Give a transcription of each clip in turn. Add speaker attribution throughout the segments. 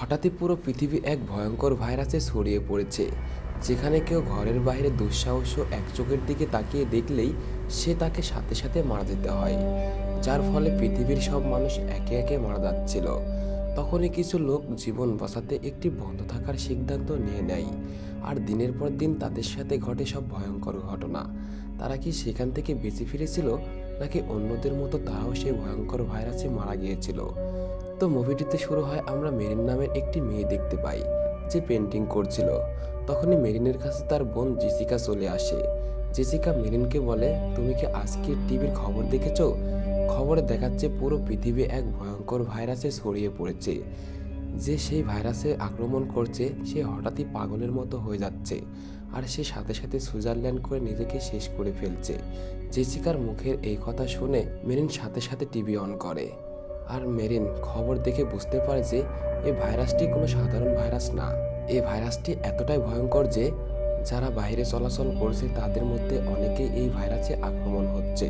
Speaker 1: হঠাৎই পুরো পৃথিবী এক ভয়ঙ্কর ভাইরাসে ছড়িয়ে পড়েছে, যেখানে কেউ ঘরের বাইরে দুঃসাহস এক চোখের দিকে তাকিয়ে দেখলেই সে তাকে সাথে সাথে মারা যেতে হয়, যার ফলে পৃথিবীর সব মানুষ একে একে মারা যাচ্ছিল। তখনই কিছু লোক জীবন বাঁচাতে একটি বন্ধ থাকার সিদ্ধান্ত নিয়ে নেয়, আর দিনের পর দিন তাদের সাথে ঘটে সব ভয়ঙ্কর ঘটনা। তারা কি সেখান থেকে বেঁচে ফিরেছিল, নাকি অন্যদের মতো তারাও সেই ভয়ঙ্কর ভাইরাসে মারা গিয়েছিল? তো মুভিটিতে শুরু হয় আমরা মেরিন নামের একটি মেয়ে দেখতে পাই, যে পেন্টিং করছিল। তখনই মেরিনের কাছে তার বোন জেসিকা চলে আসে। জেসিকা মেরিনকে বলে, তুমি কি আজকের টিভির খবর দেখেছ? খবরে দেখাচ্ছে পুরো পৃথিবী এক ভয়ঙ্কর ভাইরাসে ছড়িয়ে পড়েছে। যে সেই ভাইরাসে আক্রমণ করছে, সে হঠাৎই পাগলের মতো হয়ে যাচ্ছে। আর সে সাথে সাথে সুইজারল্যান্ড করে নিজেকে শেষ করে ফেলছে। জেসিকার মুখের এই কথা শুনে মেরিন সাথে সাথে টিভি অন করে। আর মেরিন খবর দেখে বুঝতে পারে যে এই ভাইরাসটি কোনো সাধারণ ভাইরাস না। এই ভাইরাসটি এতটাই ভয়ঙ্কর যে যারা বাইরে চলাচল করছে তাদের মধ্যে অনেকেই এই ভাইরাসে আক্রমণ হচ্ছে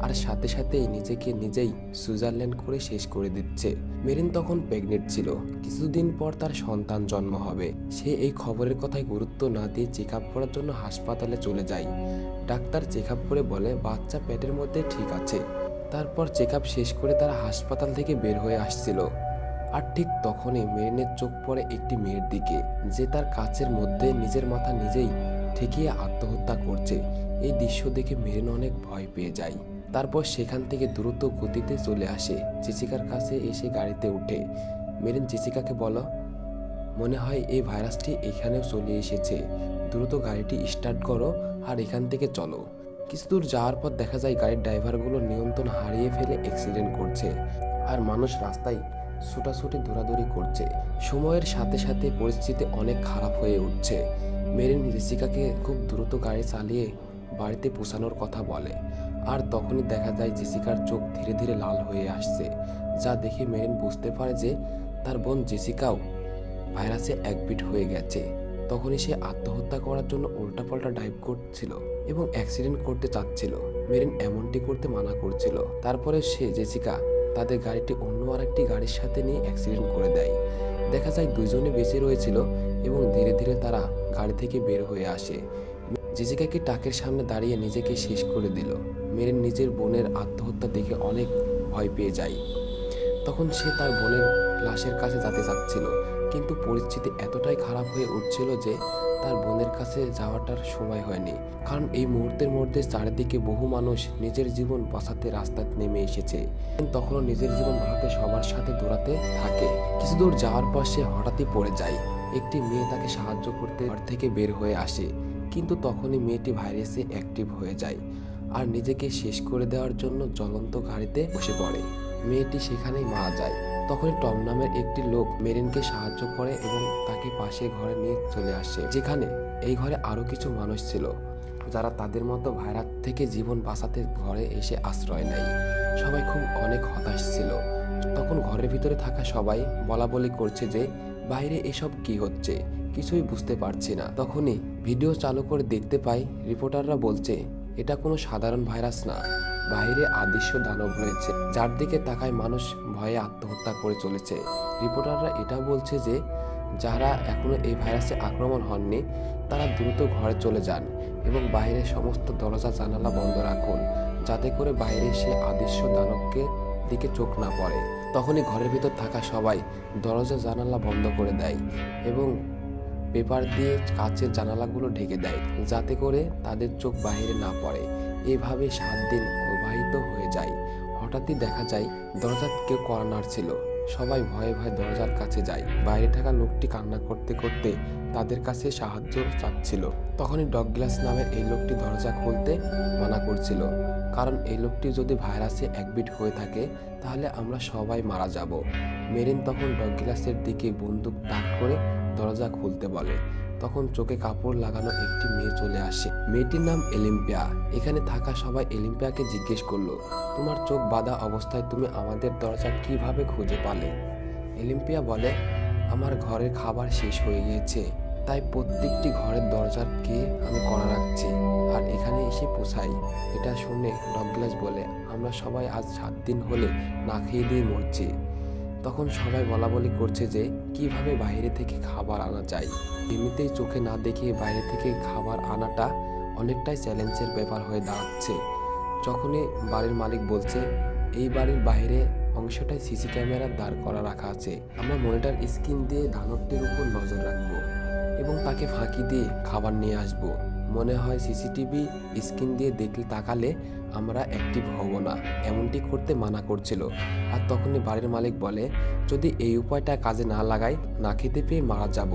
Speaker 1: আর সাথে সাথেই নিজেকে নিজেই সুইজারল্যান্ড করে শেষ করে দিচ্ছে। মেরিন তখন প্রেগনেন্ট ছিল, কিছুদিন পর তার সন্তান জন্ম হবে। সে এই খবরের কথায় গুরুত্ব না দিয়ে চেক আপ করার জন্য হাসপাতালে চলে যায়। ডাক্তার চেক আপ করে বলে, বাচ্চা পেটের মধ্যে ঠিক আছে। তারপর চেক আপ শেষ করে তারা হাসপাতাল থেকে বের হয়ে আসছিল। আর ঠিক তখনই মেরিনের চোখ পড়ে একটি মেয়ের দিকে, যে তার কাছের মধ্যে নিজের মাথা নিজেই ঠেকিয়ে আত্মহত্যা করছে। এই দৃশ্য দেখে মেরিন অনেক ভয় পেয়ে যায়। তারপর সেখান থেকে দ্রুত গতিতে চলে আসে। জেসিকার কাছে এসে গাড়িতে উঠে। মেরিন জেসিকাকে বলো, মনে হয় এই ভাইরাসটি এখানেও চলে এসেছে। দ্রুত গাড়িটি স্টার্ট করো আর এখান থেকে চলো। কিছু দূর যাওয়ার পর দেখা যায় গাড়ির ড্রাইভারগুলো নিয়ন্ত্রণ হারিয়ে ফেলে অ্যাক্সিডেন্ট করছে আর মানুষ রাস্তায় ছুটাছুটি দৌড়াদৌড়ি করছে। সময়ের সাথে সাথে পরিস্থিতি অনেক খারাপ হয়ে উঠছে। মেরিন ঋষিকাকে খুব দ্রুত গাড়ি চালিয়ে বাড়িতে পৌঁছানোর কথা বলে। আর তখনই দেখা যায় জেসিকার চোখ ধীরে ধীরে লাল হয়ে আসছে, যা দেখে মেরিন বুঝতে পারে যে তার বোন জেসিকাও ভাইরাসে একবিট হয়ে গেছে। তখনই সে আত্মহত্যা করার জন্য উল্টাপাল্টা ডাইভ করছিল এবং অ্যাক্সিডেন্ট করতে চাচ্ছিল। মেরিন এমনটি করতে মানা করছিল। তারপরে সে, জেসিকা, তাদের গাড়িটি অন্য আরেকটি গাড়ির সাথে নিয়ে অ্যাক্সিডেন্ট করে দেয়। দেখা যায় দুজনে বেঁচে রয়েছিল এবং ধীরে ধীরে তারা গাড়ি থেকে বের হয়ে আসে। জেসিকাকে টাকের সামনে দাঁড়িয়ে নিজেকে শেষ করে দিল। মেরিন নিজের বোনের আত্মহত্যা দেখে অনেক ভয় পেয়ে যায়। তখন সে তার বোনের লাশের কাছে যেতে চাচ্ছিল। কিন্তু পরিস্থিতি এতটাই খারাপ হয়ে উঠছিল যে তার বোনের কাছে যাওয়াটার সময় হয়নি। কারণ এই মুহূর্তের মধ্যে চারিদিকে বহু মানুষ নিজের জীবন বাঁচাতে রাস্তায় নেমে এসেছে। তখনও নিজের জীবন বাঁচাতে সবার সাথে দৌড়াতে থাকে। কিছু দূর যাওয়ার পর সে হঠাৎই পড়ে যায়। একটি মেয়ে তাকে সাহায্য করতে ঘর থেকে বের হয়ে আসে। কিন্তু তখনই মেয়েটি ভাইরাসে অ্যাক্টিভ হয়ে যায় আর নিজেকে শেষ করে দেওয়ার জন্য জ্বলন্ত গাড়িতে বসে পড়ে। মেয়েটি সেখানেই মারা যায়। তখনই টম নামের একটি লোক মেরিনকে সাহায্য করে এবং তাকে পাশে ঘরে নিয়ে চলে আসে, যেখানে এই ঘরে আরও কিছু মানুষ ছিল, যারা তাদের মতো ভাইরাস থেকে জীবন বাঁচাতে ঘরে এসে আশ্রয় নেয়। সবাই খুব অনেক হতাশ ছিল। তখন ঘরের ভিতরে থাকা সবাই বলা বলি করছে যে, বাইরে এসব কি হচ্ছে? কিছুই বুঝতে পারছি না। তখনই ভিডিও চালু করে দেখতে পাই, রিপোর্টাররা বলছে, এটা কোনো সাধারণ ভাইরাস না। বাইরে আদৃশ্য দানব রয়েছে। যার দিকে তাকায় মানুষ ভয়ে আত্মহত্যা করে চলেছে। রিপোর্টাররা এটা বলছে যে, যারা এখনও এই ভাইরাসে আক্রমণ হননি, তারা দ্রুত ঘরে চলে যান এবং বাইরের সমস্ত দরজা, জানালা বন্ধ রাখুন, যাতে করে বাইরে সে আদৃশ্য দানবকে দিকে চোখ না পড়ে। তখনই ঘরের ভিতর থাকা সবাই দরজা, জানালা বন্ধ করে দেয় এবং পেপার দিয়ে কাচের জানালাগুলো ঢেকে দেয়, যাতে করে তাদের চোখ বাইরে না পড়ে। এভাবে সাত দিন অতিবাহিত হয়ে যায়। হঠাৎই দেখা যায় দরজা কেউ কড়া নাড়ছিল সবাই ভয়ে ভয়ে দরজার কাছে যায়। বাইরে থাকা লোকটি কান্না করতে করতে তাদের কাছে সাহায্য চাচ্ছিল। তখনই ডগ গ্লাস নামের এই লোকটি দরজা খুলতে মানা করছিল। কারণ এই লোকটি যদি ভাইরাসে একবিট হয়ে থাকে, তাহলে আমরা সবাই মারা যাব। মেরিন তখন ডগ গ্লাসের দিকে বন্দুক তাক করে দরজা খুলতে বলে। তখন চোখে কাপড় লাগানো একটি মেয়ে চলে আসে। মেয়েটির নাম এলিম্পিয়া। এখানে থাকা সবাই এলিম্পিয়াকে জিজ্ঞেস করল, তোমার চোখ বাঁধা অবস্থায় তুমি আমাদের দরজা কীভাবে খুঁজে পালে? এলিম্পিয়া বলে, আমার ঘরের খাবার শেষ হয়ে গিয়েছে, তাই প্রত্যেকটি ঘরের দরজার কে আমি করা রাখছি আর এখানে এসে পোষাই। এটা শুনে ডগলাস বলে, আমরা সবাই আজ সাত দিন হলে না খেয়ে দিয়ে মরছি। তখন সবাই বলা বলি করছে যে, কীভাবে বাইরে থেকে খাবার আনা যায়? এমনিতেই চোখে না দেখে বাইরে থেকে খাবার আনাটা অনেকটাই চ্যালেঞ্জের ব্যাপার হয়ে দাঁড়াচ্ছে। যখনই বাড়ির মালিক বলছে, এই বাড়ির বাইরে অংশটায় সিসি ক্যামেরা দাঁড় করা রাখা আছে, আমরা মনিটার স্ক্রিন দিয়ে দানবটির উপর নজর রাখব এবং তাকে ফাঁকি দিয়ে খাবার নিয়ে আসব। মনে হয় সিসিটিভি স্ক্রিন দিয়ে দেখলে তাকালে আমরা অ্যাক্টিভ হব না এমনটি করতে মানা করছিল। আর তখনই বাড়ির মালিক বলে, যদি এই উপায়টা কাজে না লাগাই, না খেতে পেয়ে মারা যাব।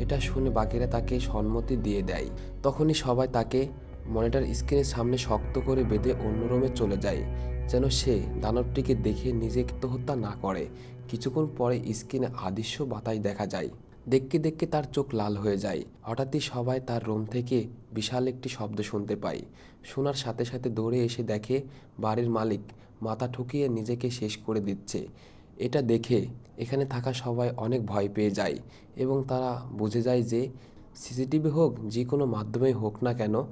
Speaker 1: এটা শুনে বাকিরা তাকে সম্মতি দিয়ে দেয়। তখনই সবাই তাকে মনিটর স্ক্রিনের সামনে শক্ত করে বেঁধে অন্য রুমে চলে যায়, যেন সে দানবটিকে দেখে নিজে আত্মহত্যা না করে। কিছুক্ষণ পরে স্ক্রিনে আদৃশ্য বাতাস দেখা যায়। দেখতে দেখতে তার চোখ লাল হয়ে যায়। হঠাৎই সবাই তার রুম থেকে বিশাল একটি শব্দ শুনতে পায়। শোনার সাথে সাথে দৌড়ে এসে দেখে বাড়ির মালিক মাথা ঠুকিয়ে নিজেকে শেষ করে দিচ্ছে। এটা দেখে এখানে থাকা সবাই অনেক ভয় পেয়ে যায় এবং তারা বুঝে যায় যে সিসিটিভি হোক, যে কোনো মাধ্যমে হোক না কেন,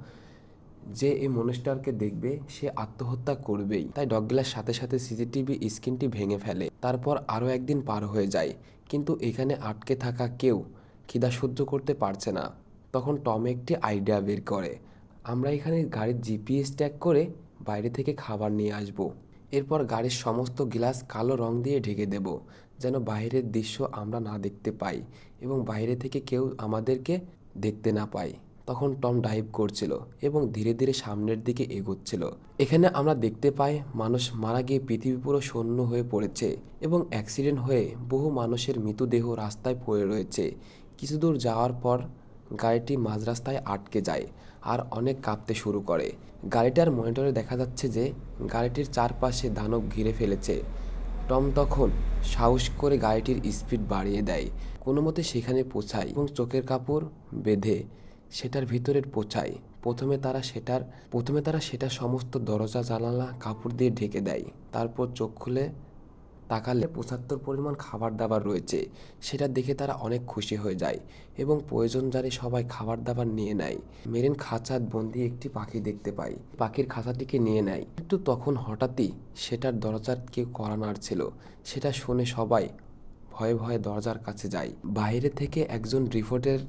Speaker 1: যে এই মনুষ্যটাকে দেখবে সে আত্মহত্যা করবেই। তাই ডগগিলার সাথে সাথে সিসিটিভি স্ক্রিনটি ভেঙে ফেলে। তারপর আরও একদিন পার হয়ে যায়। কিন্তু এখানে আটকে থাকা কেউ খিদা সহ্য করতে পারছে না। তখন টম একটি আইডিয়া বের করে। আমরা এখানে গাড়ির জিপিএস ট্যাগ করে বাইরে থেকে খাবার নিয়ে আসব। এরপর গাড়ির সমস্ত গ্লাস কালো রং দিয়ে ঢেকে দেব, যেন বাইরের দৃশ্য আমরা না দেখতে পাই এবং বাইরে থেকে কেউ আমাদেরকে দেখতে না পায়। তখন টম ডাইভ করছিল এবং ধীরে ধীরে সামনের দিকে এগোচ্ছিল। এখানে আমরা দেখতে পাই মানুষ মারা গিয়ে পৃথিবী পুরো শূন্য হয়ে পড়েছে এবং অ্যাক্সিডেন্ট হয়ে বহু মানুষের মৃতদেহ রাস্তায় পড়ে রয়েছে। কিছু দূর যাওয়ার পর গাড়িটি মাঝ রাস্তায় আটকে যায়। আর অনেক কাঁপতে শুরু করে। গাড়িটার মনিটরে দেখা যাচ্ছে যে গাড়িটির চারপাশে দানব ঘিরে ফেলেছে। টম তখন সাহস করে গাড়িটির স্পিড বাড়িয়ে দেয়। কোনো মতে সেখানে পৌঁছায় এবং চোখের কাপড় বেঁধে সেটার ভিতরে পৌঁছায়। প্রথমে তারা সেটার, প্রথমে তারা সেটা সমস্ত দরজা, জানালা, কাপড় দিয়ে ঢেকে দেয়। তারপর চোখ খুলে তাকালে পঁচাত্তর পরিমাণ খাবার দাবার রয়েছে। সেটা দেখে তারা অনেক খুশি হয়ে যায় এবং প্রয়োজন জানে সবাই খাবার দাবার নিয়ে নেয়। মেরিন খাঁচাত বন্দি একটি পাখি দেখতে পায় পাখির খাঁচাটিকে নিয়ে নেয়। কিন্তু তখন হঠাৎই সেটার দরজার কেউ করা নাড়ছিল সেটা শুনে সবাই ভয়ে ভয়ে দরজার কাছে যায়। বাইরে থেকে একজন রিপোর্টের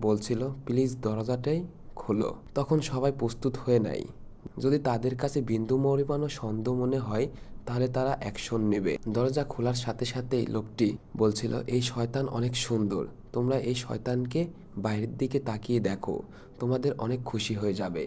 Speaker 1: বলছিল, প্লিজ দরজাটাই খোলো। তখন সবাই প্রস্তুত হয়ে নেয়। যদি তাদের কাছে বিন্দু পরিমাণও সন্দেহ মনে হয় তাহলে তারা অ্যাকশন নেবে। দরজা খোলার সাথে সাথেই লোকটি বলছিল, এই শয়তান অনেক সুন্দর। তোমরা এই শয়তানকে বাইরের দিকে তাকিয়ে দেখো। তোমাদের অনেক খুশি হয়ে যাবে।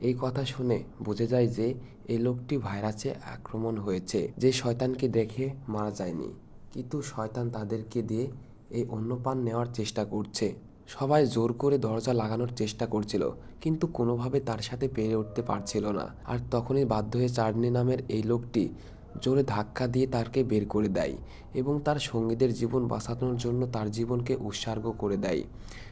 Speaker 1: এই কথা শুনে বোঝা যায় যে এই লোকটি ভাইরাসে আক্রমণ হয়েছে। যে শয়তানকে দেখে মারা যায়নি। কিন্তু শয়তান তাদেরকে দিয়ে এই অন্নপান নেওয়ার চেষ্টা করছে। সবাই জোর করে দরজা লাগানোর চেষ্টা করছিল, কিন্তু কোনোভাবে তার সাথে পেরে উঠতে পারছিল না। আর তখনই বাধ্য হয়ে চার্নি নামের এই লোকটি জোরে ধাক্কা দিয়ে তারকে বের করে দেয় এবং তার সঙ্গীদের জীবন বাঁচানোর জন্য তার জীবনকে উৎসর্গ করে দেয়।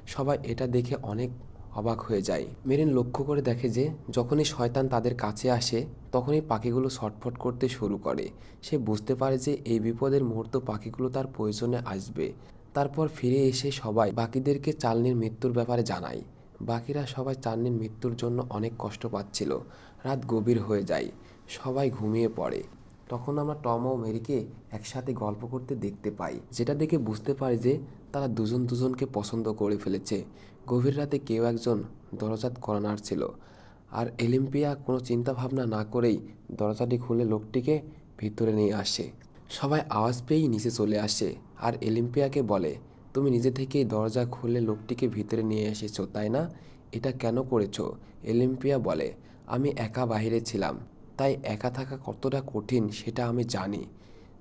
Speaker 1: সবাই এটা দেখে অনেক অবাক হয়ে যায়। মেরিন লক্ষ্য করে দেখে যে, যখনই শয়তান তাদের কাছে আসে, তখনই পাখিগুলো ছটফট করতে শুরু করে। সে বুঝতে পারে যে, এই বিপদের মুহূর্ত পাখিগুলো তার প্রয়োজনে আসবে। তারপর ফিরে এসে সবাই বাকিদেরকে চালনির মৃত্যুর ব্যাপারে জানায়। বাকিরা সবাই চালনির মৃত্যুর জন্য অনেক কষ্ট পাচ্ছিল। রাত গভীর হয়ে যায়। সবাই ঘুমিয়ে পড়ে। তখন আমরা টম ও মেরিকে একসাথে গল্প করতে দেখতে পাই। যেটা দেখে বুঝতে পারি যে তারা দুজন দুজনকে পছন্দ করে ফেলেছে। গভীর রাতে কেউ একজন দরজাত করানার ছিল আর এলিম্পিয়া কোনো চিন্তা ভাবনা না করেই দরজাটি খুলে লোকটিকে ভিতরে নিয়ে আসে। সবাই আওয়াজ পেয়েই নিচে চলে আসে আর এলিম্পিয়াকে বলে, তুমি নিজে থেকেই দরজা খুলে লোকটিকে ভিতরে নিয়ে এসেছ, তাই না? এটা কেন করেছ? এলিম্পিয়া বলে, আমি একা বাইরে ছিলাম। তাই একা থাকা কতটা কঠিন সেটা আমি জানি।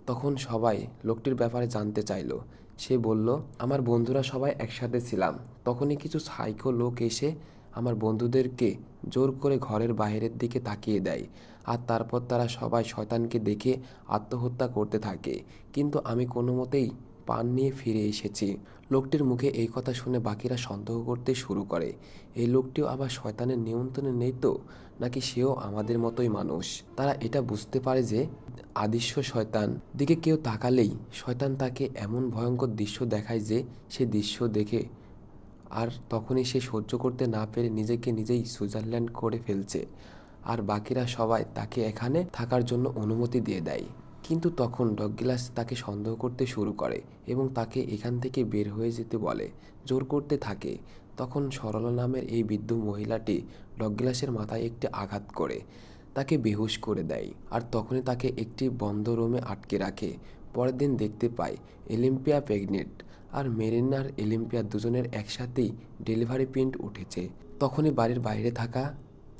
Speaker 1: তখন সবাই লোকটির ব্যাপারে জানতে চাইলো। সে বলল, আমার বন্ধুরা সবাই একসাথে ছিলাম। তখনই কিছু সাইকো লোক এসে আমার বন্ধুদেরকে জোর করে ঘরের বাইরের দিকে তাকিয়ে দেয়। আর তারপর তারা সবাই শয়তানকে দেখে আত্মহত্যা করতে থাকে। কিন্তু আমি কোনো মতেই পান নিয়ে ফিরে এসেছি। লোকটির মুখে এই কথা শুনে বাকিরা সন্দেহ করতে শুরু করে। এই লোকটিও আবার শয়তানের নিয়ন্ত্রণে নেই তো? নাকি সেও আমাদের মতোই মানুষ? তারা এটা বুঝতে পারে যে আদৃশ্য শয়তান। দিকে কেউ তাকালেই শয়তান তাকে এমন ভয়ঙ্কর দৃশ্য দেখায় যে, সে দৃশ্য দেখে আর তখনই সে সহ্য করতে না পেরে নিজেকে নিজেই সুইজারল্যান্ড করে ফেলছে। আর বাকিরা সবাই তাকে এখানে থাকার জন্য অনুমতি দিয়ে দেয়। কিন্তু তখন ডগগিলাস তাকে সন্দেহ করতে শুরু করে এবং তাকে এখান থেকে বের হয়ে যেতে বলে, জোর করতে থাকে। তখন সরলা নামের এই বৃদ্ধ মহিলাটি ডগগিলাসের মাথায় একটি আঘাত করে, তাকে বেহুশ করে দেয় আর তখনই তাকে একটি বন্ধ রুমে আটকে রাখে। পরের দিন দেখতে পাই এলিম্পিয়া প্রেগনেন্ট আর মেরিনার এলিম্পিয়া দুজনের একসাথেই ডেলিভারি প্রিন্ট উঠেছে। তখনই বাড়ির বাইরে থাকা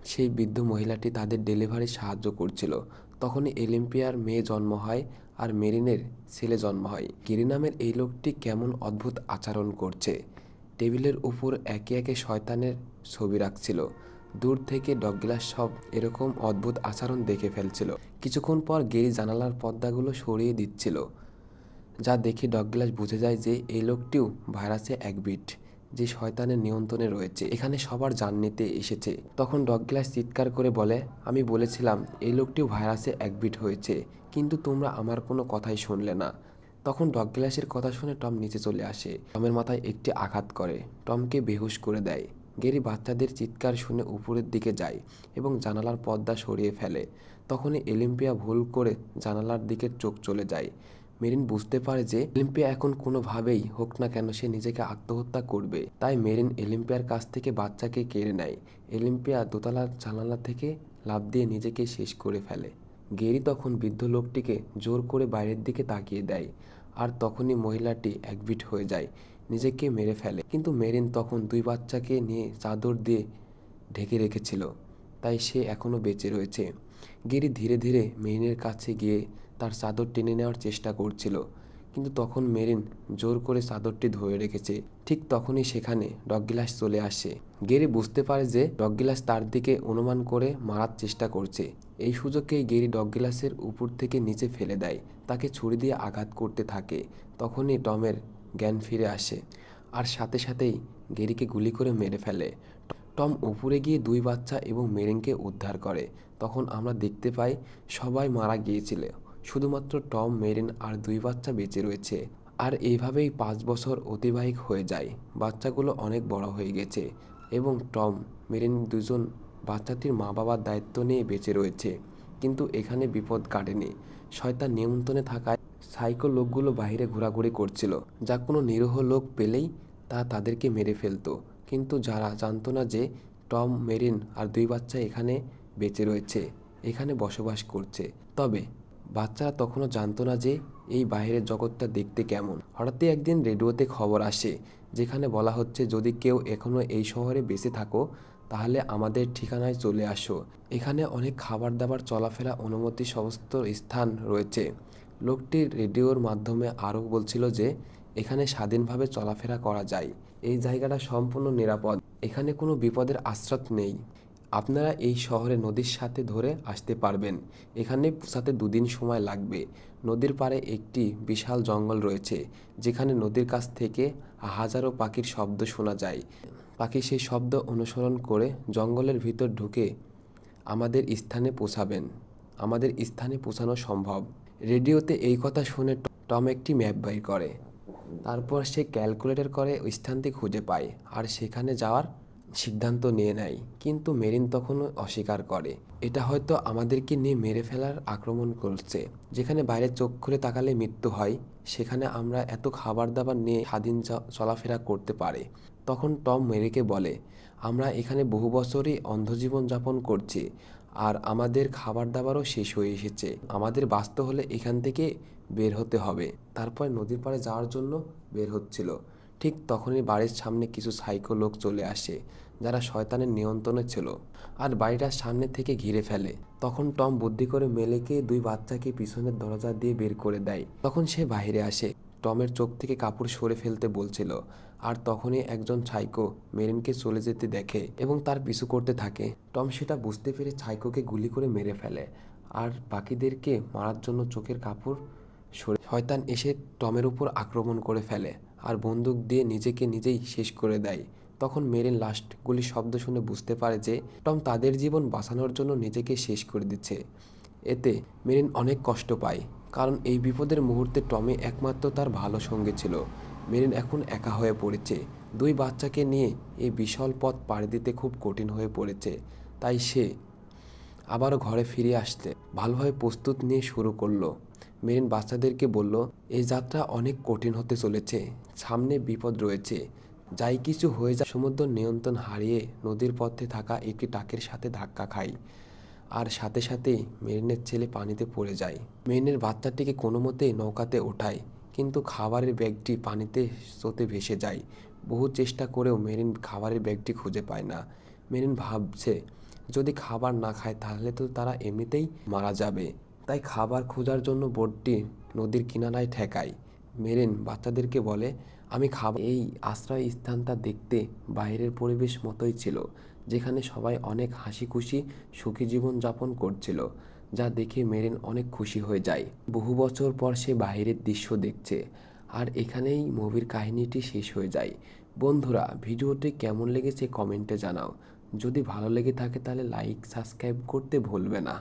Speaker 1: সেই বৃদ্ধ মহিলাটি তাদের ডেলিভারি সাহায্য করছিল। তখনই এলিম্পিয়ার মেয়ে জন্ম হয় আর মেরিনের ছেলে জন্ম হয়। গিরি নামের এই লোকটি কেমন অদ্ভুত আচরণ করছে। টেবিলের উপর একে একে শয়তানের ছবি রাখছিল। দূর থেকে ডগগিলাস সব এরকম অদ্ভুত আচরণ দেখে ফেলছিল। কিছুক্ষণ পর গেরি জানালার পর্দাগুলো সরিয়ে দিচ্ছিল। যা দেখে ডগগিলাস বুঝে যায় যে এই লোকটিও ভাইরাসে এক বিট। যে শয়তানের নিয়ন্ত্রণে রয়েছে, এখানে সবার জান নিতে এসেছে। তখন ডগগিলাস চিৎকার করে বলে, আমি বলেছিলাম, এই লোকটিও ভাইরাসে এক বিট হয়েছে, কিন্তু তোমরা আমার কোনো কথাই শুনলে না। তখন ডগগিলাসের কথা শুনে টম নিচে চলে আসে। টমের মাথায় একটি আঘাত করে। টমকে বেহুশ করে দেয়। গেরি বাচ্চাদের চিৎকার শুনে উপরের দিকে যায় এবং জানালার পর্দা সরিয়ে ফেলে। তখনই এলিম্পিয়া ভুল করে জানালার দিকে চোখ চলে যায়। মেরিন বুঝতে পারে যে এলিম্পিয়া এখন কোনোভাবেই হোক না কেন সে নিজেকে আত্মহত্যা করবে। তাই মেরিন এলিম্পিয়ার কাছ থেকে বাচ্চাকে কেড়ে নেয়। এলিম্পিয়া দোতলার জানালা থেকে লাফ দিয়ে নিজেকে শেষ করে ফেলে। গেরি তখন বৃদ্ধ লোকটিকে জোর করে বাইরের দিকে তাকিয়ে দেয় আর তখনই মহিলাটি একবিট হয়ে যায়, নিজেকে মেরে ফেলে। কিন্তু মেরিন তখন দুই বাচ্চাকে নিয়ে চাদর দিয়ে ঢেকে রেখেছিল, তাই সে এখনও বেঁচে রয়েছে। গেরি ধীরে ধীরে মেরিনের কাছে গিয়ে তার চাদর টেনে নেওয়ার চেষ্টা করছিল। কিন্তু তখন মেরিন জোর করে চাদরটি ধরে রেখেছে। ঠিক তখনই সেখানে ডগগিলাস চলে আসে। গেরি বুঝতে পারে যে ডগগিলাস তার দিকে অনুমান করে মারার চেষ্টা করছে। এই সুযোগকেই গেরি ডগগিলাসের উপর থেকে নিচে ফেলে দেয়। তাকে ছুরি দিয়ে আঘাত করতে থাকে। তখনই টমের জ্ঞান ফিরে আসে। আর সাথে সাথেই গেরিকে গুলি করে মেরে ফেলে। টম উপরে গিয়ে দুই বাচ্চা এবং মেরিনকে উদ্ধার করে। তখন আমরা দেখতে পাই সবাই মারা গিয়েছিল। শুধুমাত্র টম, মেরিন আর দুই বাচ্চা বেঁচে রয়েছে। আর এইভাবেই পাঁচ বছর অতিবাহিত হয়ে যায়। বাচ্চাগুলো অনেক বড় হয়ে গেছে এবং টম, মেরিন দুজন বাচ্চাটির মা বাবার দায়িত্ব নিয়ে বেঁচে রয়েছে। কিন্তু এখানে বিপদ কাটেনি। শয়তান নিয়ন্ত্রণে থাকায় সাইকো লোকগুলো বাইরে ঘোরাঘুরি করছিল। যা কোনো নিরীহ লোক পেলেই তা তাদেরকে মেরে ফেলতো। কিন্তু যারা জানতো না যে টম, মেরিন আর দুই বাচ্চা এখানে বেঁচে রয়েছে, এখানে বসবাস করছে। তবে বাচ্চারা তখনও জানতো না যে এই বাইরের জগৎটা দেখতে কেমন। হঠাৎই একদিন রেডিওতে খবর আসে, যেখানে বলা হচ্ছে, যদি কেউ এখনও এই শহরে বেঁচে থাকো, তাহলে আমাদের ঠিকানায় চলে আসো। এখানে অনেক খাবার দাবার চলাফেরা অনুমতি সমস্ত স্থান রয়েছে। লোকটি রেডিওর মাধ্যমে আরও বলছিল যে, এখানে স্বাধীনভাবে চলাফেরা করা যায়। এই জায়গাটা সম্পূর্ণ নিরাপদ। এখানে কোনো বিপদের আশ্রত নেই। আপনারা এই শহরে নদীর সাথে ধরে আসতে পারবেন। এখানে পৌঁছাতে দুদিন সময় লাগবে। নদীর পাড়ে একটি বিশাল জঙ্গল রয়েছে, যেখানে নদীর কাছ থেকে হাজারো পাখির শব্দ শোনা যায়। পাখি সেই শব্দ অনুসরণ করে জঙ্গলের ভিতর ঢুকে আমাদের স্থানে পৌঁছাবেন। আমাদের স্থানে পৌঁছানো সম্ভব। রেডিওতে এই কথা শুনে টম একটি ম্যাপ বের করে। তারপর সে ক্যালকুলেটর করে স্থানটি খুঁজে পায় আর সেখানে যাওয়ার সিদ্ধান্ত নিয়ে নেয়, কিন্তু মেরিন তখনও অস্বীকার করে। এটা হয়তো আমাদেরকে নিয়ে মেরে ফেলার আক্রমণ করছে। যেখানে বাইরে চোখ খুলে তাকালে মৃত্যু হয়, সেখানে আমরা এত খাবার দাবার নিয়ে স্বাধীন চলাফেরা করতে পারে। তখন টম মেরিকে বলে, আমরা এখানে বহু বছরই অন্ধজীবন যাপন করছি, আর আমাদের খাবার দাবারও শেষ হয়ে এসেছে। আমাদের বাঁচতে হলে এখান থেকে বের হতে হবে। তারপর নদীর পাড়ে যাওয়ার জন্য বের হচ্ছিল। ঠিক তখনই বাড়ির সামনে কিছু সাইকো লোক চলে আসে, যারা শয়তানের নিয়ন্ত্রণে ছিল আর বাড়িটার সামনে থেকে ঘিরে ফেলে। তখন টম বুদ্ধি করে মেলেকে দুই বাচ্চাকে পিছনের দরজা দিয়ে বের করে দেয়। তখন সে বাইরে আসে। টমের চোখ থেকে কাপড় সরে ফেলতে বলছিল, আর তখনই একজন ছাইকো মেরিনকে চলে যেতে দেখে এবং তার পিছু করতে থাকে। টম সেটা বুঝতে পেরে ছাইকোকে গুলি করে মেরে ফেলে আর বাকিদেরকে মারার জন্য চোখের কাপড় শয়তান এসে টমের উপর আক্রমণ করে ফেলে। আর বন্দুক দিয়ে নিজেকে নিজেই শেষ করে দেয়। তখন মেরিন লাস্ট গুলির শব্দ শুনে বুঝতে পারে যে টম তাদের জীবন বাঁচানোর জন্য নিজেকে শেষ করে দিচ্ছে। এতে মেরিন অনেক কষ্ট পায়, কারণ এই বিপদের মুহূর্তে টমে একমাত্র তার ভালো সঙ্গী ছিল। মেরিন এখন একা হয়ে পড়েছে। দুই বাচ্চাকে নিয়ে এই বিশাল পথ পাড়ি দিতে খুব কঠিন হয়ে পড়েছে, তাই সে আবারও ঘরে ফিরে আসতে ভালোভাবে প্রস্তুত নিয়ে শুরু করল। মেরিন বাচ্চাদেরকে বলল, এই যাত্রা অনেক কঠিন হতে চলেছে। সামনে বিপদ রয়েছে। যাই কিছু হয়ে যায় সমুদ্র নিয়ন্ত্রণ হারিয়ে নদীর পথে থাকা একটি টাকের সাথে ধাক্কা খায় আর সাথে সাথে মেরিনের ছেলে পানিতে পড়ে যায়। মেরিনের বাচ্চাটিকে কোনো মতেই নৌকাতে ওঠায় কিন্তু খাবারের ব্যাগটি পানিতে স্রোতে ভেসে যায়। বহু চেষ্টা করেও মেরিন খাবারের ব্যাগটি খুঁজে পায় না। মেরিন ভাবছে, যদি খাবার না খায়, তাহলে তো তারা এমনিতেই মারা যাবে। তাই খাবার খোঁজার জন্য বোটটি নদীর কিনারায় ঠেকায়। মেরিন বাচ্চাদেরকে বলে, আমি খাব এই আশ্রয় স্থানটা দেখতে বাইরের পরিবেশ মতোই ছিল, যেখানে সবাই অনেক হাসি খুশি সুখী জীবন যাপন করছিল, যা দেখে মেরিন অনেক খুশি হয়ে যায়। বহু বছর পর সে বাইরের দৃশ্য দেখছে, আর এখানেই মুভির কাহিনীটি শেষ হয়ে যায়। বন্ধুরা, ভিডিওটি কেমন লেগেছে কমেন্টে জানাও। যদি ভালো লেগে থাকে তাহলে লাইক, সাবস্ক্রাইব করতে ভুলবে না।